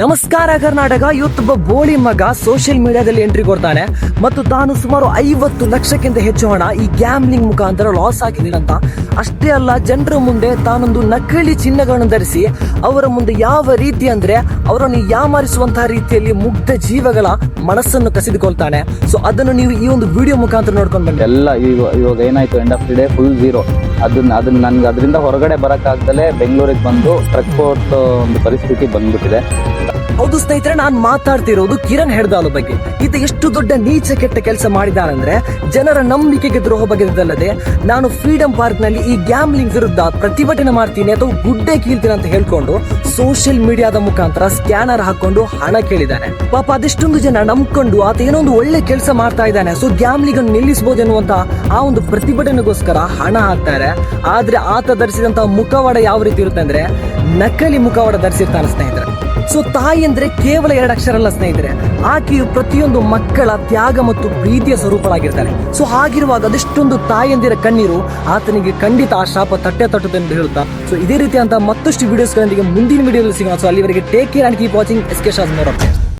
ನಮಸ್ಕಾರ ಕರ್ನಾಟಕ. ಇವತ್ತೊಬ್ಬ ಬೋಳಿ ಮಗ ಸೋಷಿಯಲ್ ಮೀಡಿಯಾದಲ್ಲಿ ಎಂಟ್ರಿ ಕೊಡ್ತಾನೆ. ಮತ್ತು ತಾನು ಸುಮಾರು ಐವತ್ತು ಲಕ್ಷಕ್ಕಿಂತ ಹೆಚ್ಚು ಹಣ ಈ ಗ್ಯಾಮ್ಲಿಂಗ್ ಮುಖಾಂತರ ಲಾಸ್ ಆಗಿದೆ ಅಂತ ಅಷ್ಟೇ ಅಲ್ಲ, ಜನರ ಮುಂದೆ ತಾನೊಂದು ನಕಲಿ ಚಿನ್ನಗಳನ್ನು ಧರಿಸಿ ಅವರ ಮುಂದೆ ಯಾವ ರೀತಿ ಅಂದ್ರೆ ಅವರನ್ನು ಯಾಮಾರಿಸುವಂತಹ ರೀತಿಯಲ್ಲಿ ಮುಗ್ಧ ಜೀವಗಳ ಮನಸ್ಸನ್ನು ಕಸಿದುಕೊಳ್ತಾನೆ. ಸೊ ಅದನ್ನು ನೀವು ಈ ಒಂದು ವಿಡಿಯೋ ಮುಖಾಂತರ ನೋಡ್ಕೊಂಡು ಬಂದೆ ಎಲ್ಲ ಇವಾಗ ಏನಾಯ್ತು end of the day full zero ಅದನ್ನ ಅದನ್ನ ನನ್ಗೆ ಅದರಿಂದ ಹೊರಗಡೆ ಬರೋಕ್ಕಾಗ್ದಲೇ ಬೆಂಗಳೂರಿಗೆ ಬಂದು ಟ್ರಕ್ ಒಂದು ಪರಿಸ್ಥಿತಿ ಬಂದ್ಬಿಟ್ಟಿದೆ. ಹೌದು ಸ್ನೇಹಿತರೆ, ನಾನು ಮಾತಾಡ್ತಿರೋದು ಕಿರಣ್ ಹೆಡ್ದಾಲು ಬಗ್ಗೆ. ಈತ ಎಷ್ಟು ದೊಡ್ಡ ನೀಚ ಕೆಟ್ಟ ಕೆಲಸ ಮಾಡಿದಾನಂದ್ರೆ ಜನರ ನಂಬಿಕೆಗೆ ದ್ರೋಹ ಬಗೆದಲ್ಲದೆ ನಾನು ಫ್ರೀಡಂ ಪಾರ್ಕ್ನಲ್ಲಿ ಈ ಗ್ಯಾಮ್ಲಿಂಗ್ ವಿರುದ್ಧ ಪ್ರತಿಭಟನೆ ಮಾಡ್ತೀನಿ ಅಥವಾ ಗುಡ್ಡೆ ಕೀಳ್ತೀನಿ ಅಂತ ಹೇಳ್ಕೊಂಡು ಸೋಷಿಯಲ್ ಮೀಡಿಯಾದ ಮುಖಾಂತರ ಸ್ಕ್ಯಾನರ್ ಹಾಕೊಂಡು ಹಣ ಕೇಳಿದ್ದಾನೆ. ಪಾಪ ಅದೆಷ್ಟೊಂದು ಜನ ನಂಬ್ಕೊಂಡು ಆತ ಏನೋ ಒಂದು ಒಳ್ಳೆ ಕೆಲಸ ಮಾಡ್ತಾ ಇದ್ದಾನೆ. ಸೊ ಗ್ಯಾಮ್ಲಿಂಗ್ ಅನ್ನು ನಿಲ್ಲಿಸಬಹುದು ಎನ್ನುವಂತ ಆ ಒಂದು ಪ್ರತಿಭಟನೆಗೋಸ್ಕರ ಹಣ ಹಾಕ್ತಾರೆ. ಆದ್ರೆ ಆತ ಧರಿಸಿದಂತಹ ಮುಖವಾಡ ಯಾವ ರೀತಿ ಇರುತ್ತೆ ಅಂದ್ರೆ ನಕಲಿ ಮುಖವಾಡ ಧರಿಸಿರ್ತಾನೆ ಸ್ನೇಹಿತರೆ. ಸೊ ತಾಯಿ ಅಂದ್ರೆ ಕೇವಲ ಎರಡು ಅಕ್ಷರ ಅಲ್ಲ ಸ್ನೇಹಿತರೆ, ಆಕೆಯು ಪ್ರತಿಯೊಂದು ಮಕ್ಕಳ ತ್ಯಾಗ ಮತ್ತು ಪ್ರೀತಿಯ ಸ್ವರೂಪಳಾಗಿರ್ತಾಳೆ. ಸೊ ಹಾಗಿರುವಾಗ ಅದೆಷ್ಟೊಂದು ತಾಯಿಯಂದಿರ ಕಣ್ಣೀರು ಆತನಿಗೆ ಖಂಡಿತ ಆ ಶಾಪ ತಟ್ಟೆ ತಟ್ಟುತ್ತೆ ಎಂದು ಹೇಳುತ್ತಾ, ಸೊ ಇದೇ ರೀತಿಯಂತ ಮತ್ತಷ್ಟು ವಿಡಿಯೋಸ್ಗಳೊಂದಿಗೆ ಮುಂದಿನ ವಿಡಿಯೋದಲ್ಲಿ ಸಿಗೋಣ. ಸೊ ಅಲ್ಲಿವರೆಗೆ take care and keep watching S K ಶಾಸ್